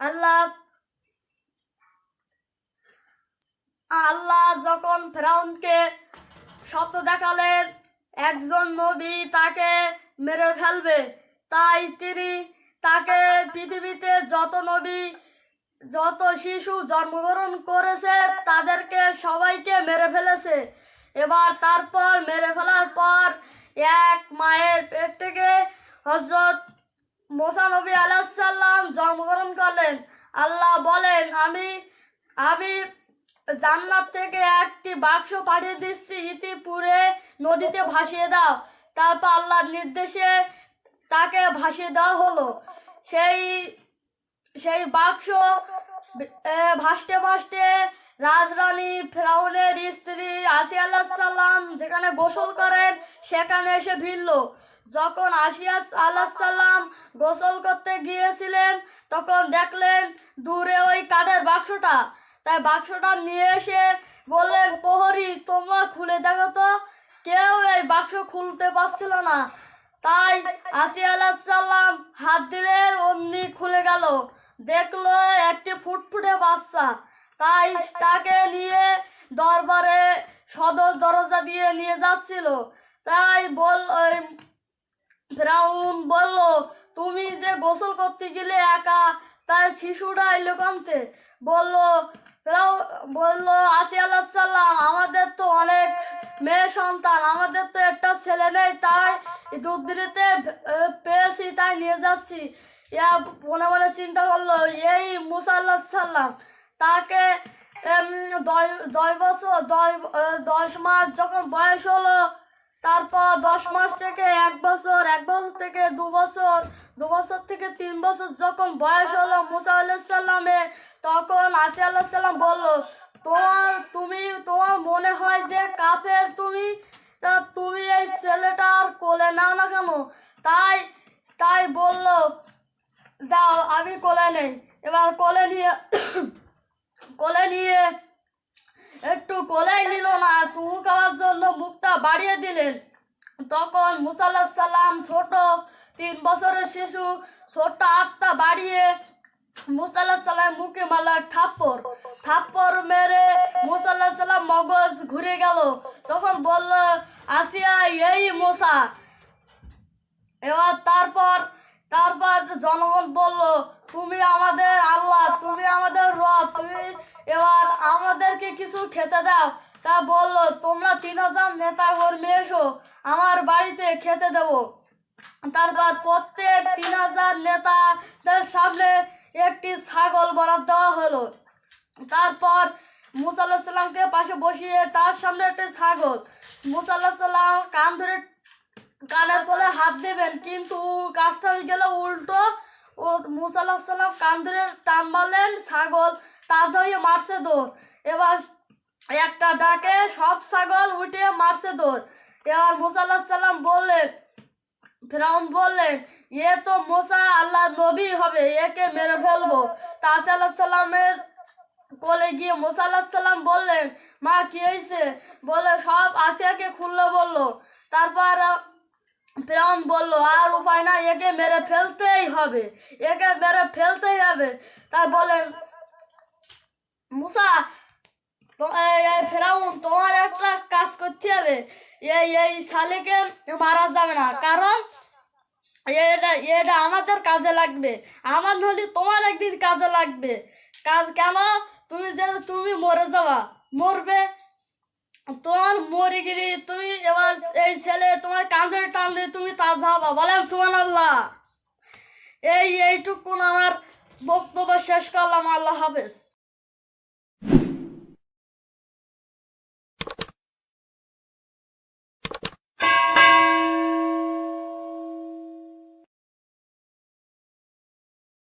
আল্লাহ আল্লাহ যখন ফেরাউনকে স্বপ্ন দেখালেন, একজন নবী তাকে মেরে ফেলবে। তাই তিনি তাকে পৃথিবীতে যত নবী, যত শিশু জন্মগ্রহণ করেছে, তাদেরকে সবাইকে মেরে ফেলেছে। এবার তারপর মেরে ফেলার পর এক মায়ের পেট থেকে হজরত মোসা নবী আলাহিসাল্লাম জন্মগ্রহণ করলেন। আল্লাহ বলেন, আমি আমি জান্নাত থেকে একটি বাক্স পাঠিয়ে দিচ্ছি, ইতি পুরে নদীতে ভাসিয়ে দাও। তারপর আল্লাহর নির্দেশে তাকে ভাসিয়ে দেওয়া হলো। সেই সেই বাক্স ভাসতে ভাসতে রাজরানী ফেরাউনের স্ত্রী আসিয়া আল্লাহ সাল্লাম যেখানে গোসল করেন, সেখানে এসে ভিড়ল। যখন আসিয়া আল্লাহ সাল্লাম গোসল করতে গিয়েছিলেন, তখন দেখলেন দূরে ওই কাঠের বাক্সটা। তাই বাক্সটা নিয়ে এসে বললেন, প্রহরী, তোমরা খুলে দেখো তো, কেউ এই বাক্স খুলতে পারছিল না। তাই আল্লাহ সাল্লাম হাত দিলেন, অমনি খুলে গেল। দেখল একটি ফুটফুটে বাচ্চা। তাই তাকে নিয়ে দরবারে সদর দরজা দিয়ে নিয়ে যাচ্ছিল। তাই বল ওই ফেরাউন বলল, তুমি যে গোসল করতে গেলে একা, তাই শিশুটা এলো কানতে? বলল ফেরাও বলল আসি আল্লাহ সাল্লাম, আমাদের তো অনেক মেয়ে সন্তান, আমাদের তো একটা ছেলে নেই, তাই দুধ দিতে পেয়েছি, তাই নিয়ে যাচ্ছি। ইয়া মনে মনে চিন্তা করল, এই মুসা আল্লাহ সাল্লাম, তাকে দশ- বছর দশ মাস যখন বয়স হলো তারপর দশ মাস থেকে এক বছর এক বছর থেকে দু বছর দু বছর থেকে তিন বছর যখন বয়স হলো, মুসা আলাহিসাল্লামের তখন আসি সাল্লাম বলল, তোমার, তুমি, তোমার মনে হয় যে কাপের তুমি? তা তুমি এই ছেলেটার কোলে নাও না কেন? তাই তাই বলল, দাও, আমি কোলে নেই। এবার কোলে নিয়ে কোলে নিয়ে একটু কোলাই নিল না চুমু খাওয়ার জন্য মুখটা বাড়িয়ে দিলেন। তখন মুসাল্লাহ সাল্লাম ছোট, তিন বছরের শিশু, ছোট্ট আটটা বাড়িয়ে মুসাল্লাহ সাল্লাম মুখে মারল থাপ্পড়। থাপ্পড় মেরে মুসাল্লাহ সাল্লাম মগজ ঘুরে গেল। তখন বলল, আসিয়া এই মশা এবার তারপর তারপর জনগণ বলল, তুমি আমাদের আল্লাহ, তুমি আমাদের রব, তুমি এবার আমাদেরকে কিছু খেতে দাও। তা বলল, তোমরা তিন হাজার নেতা কর্মী এসো, আমার বাড়িতে খেতে দেবো। তারপর প্রত্যেক তিন হাজার নেতাদের সামনে একটি ছাগল বরাদ দেওয়া হলো। তারপর মুসাল্লাহ সাল্লামকে পাশে বসিয়ে তার সামনে একটি ছাগল। মুসাল্লাহ সাল্লাম কান ধরে কানের কোলে হাত দেবেন, কিন্তু কাজটা হয়ে গেল উল্টো ও মুসাল্লাহ সাল্লাম কান ধরে টান মারলেন, ছাগল তাজা হয়ে মারছে দৌড়। এবার একটা ডাকে সব ছাগল উঠে মারছে দৌড়। এবার মুসাল্লাহ সাল্লাম বললেন, ফেরাউন বললেন, এ তো মোসা, আল্লাহ নবী হবে, একে মেরে ফেলব। তাসা আল্লাহ সাল্লামের কোলে গিয়ে মোসা সাল্লাম বললেন, মা, কি হয়েছে বলে, সব আসিয়াকে খুললো বলল। তারপর ফেরাউন বলল, আর উপায় না একে মেরে ফেলতেই হবে, একে মেরে ফেলতেই হবে। তা বলে, মুসা ফেরাউন, তোমার একটা কাজ করতে হবে। এই এই শালেকে মারা যাবে না, কারণ এটা এটা আমাদের কাজে লাগবে। আমার হলে তোমার একদিন কাজে লাগবে। কাজ কেন? তুমি যে, তুমি মরে যাওয়া মরবে তোমার মরে গেলি তুমি এবার এই ছেলে তোমার কাঁধে টান তুমি তা যাবা বলেন সুমান আল্লাহ এই, এইটুকুন আমার বক্তব্য শেষ করলাম, আল্লাহ হাফেজ।